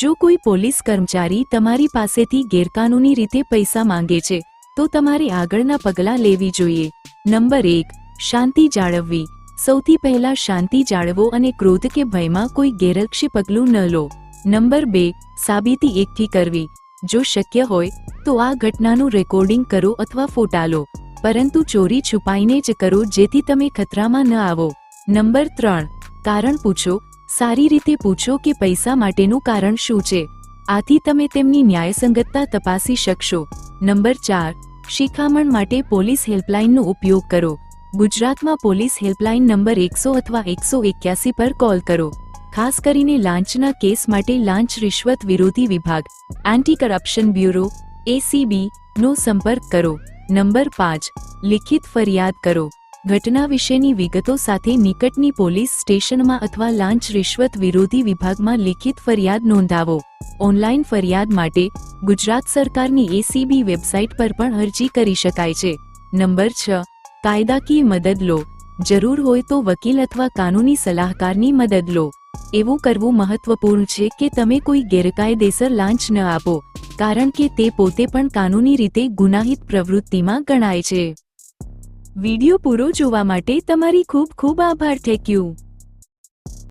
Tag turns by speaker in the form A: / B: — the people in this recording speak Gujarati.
A: જો કોઈ પોલીસ કર્મચારી તમારી પાસેથી ગેરકાનૂની રીતે પૈસા માંગે છે, તો તમારે આગળના પગલાં લેવી જોઈએ. નંબર એક, શાંતિ જાળવવી. સૌથી પહેલા શાંતિ જાળવો અને ક્રોધ કે ભયમાં કોઈ ગેરલક્ષી પગલું ન લો. નંબર બે, સાબિતી એકઠી કરવી. જો શક્ય હોય, તો આ ઘટનાનું રેકોર્ડિંગ કરો અથવા ફોટા લો. પરંતુ ચોરી છુપાઈને જ કરો જેથી તમે ખતરામાં ન આવો. નંબર ત્રણ, કારણ પૂછો સારી રીતે પૂછો કે પૈસા માટેનું કારણ શું છે. આથી તમે તેમની ન્યાયસંગતતા તપાસી શકશો. નંબર ચાર, શિખામણ માટે પોલીસ હેલ્પલાઇનનો ઉપયોગ કરો. ગુજરાતમાં પોલીસ હેલ્પલાઇન નંબર એકસો અથવા એકસો એક્યાસી પર કોલ કરો. ખાસ કરીને લાંચના કેસ માટે લાંચ રિશ્વત વિરોધી વિભાગ. એન્ટી કરપ્શન બ્યુરો, એસીબી, નો સંપર્ક કરો. નંબર પાંચ, લિખિત ફરિયાદ કરો. ઘટના વિશેની વિગતો સાથે નિકટની પોલીસ સ્ટેશનમાં અથવા લાંચ રિશ્વત વિરોધી વિભાગમાં લિખિત ફરિયાદ નોંધાવો. ઓનલાઈન ફરિયાદ માટે ગુજરાત સરકારની એસીબી વેબસાઇટ પર પણ અરજી કરી શકાય છે. નંબર છ. કાયદાકીય મદદ લો. જરૂર હોય તો વકીલ અથવા કાનૂની સલાહકારની મદદ લો. એવું કરવું મહત્વપૂર્ણ છે કે તમે કોઈ ગેરકાયદેસર લાંચ ન આપો, કારણ કે તે પોતે પણ કાનૂની રીતે ગુનાહિત પ્રવૃત્તિમાં ગણાય છે. વિડિયો પૂરો જોવા માટે તમારી ખૂબ ખૂબ આભાર થેન્ક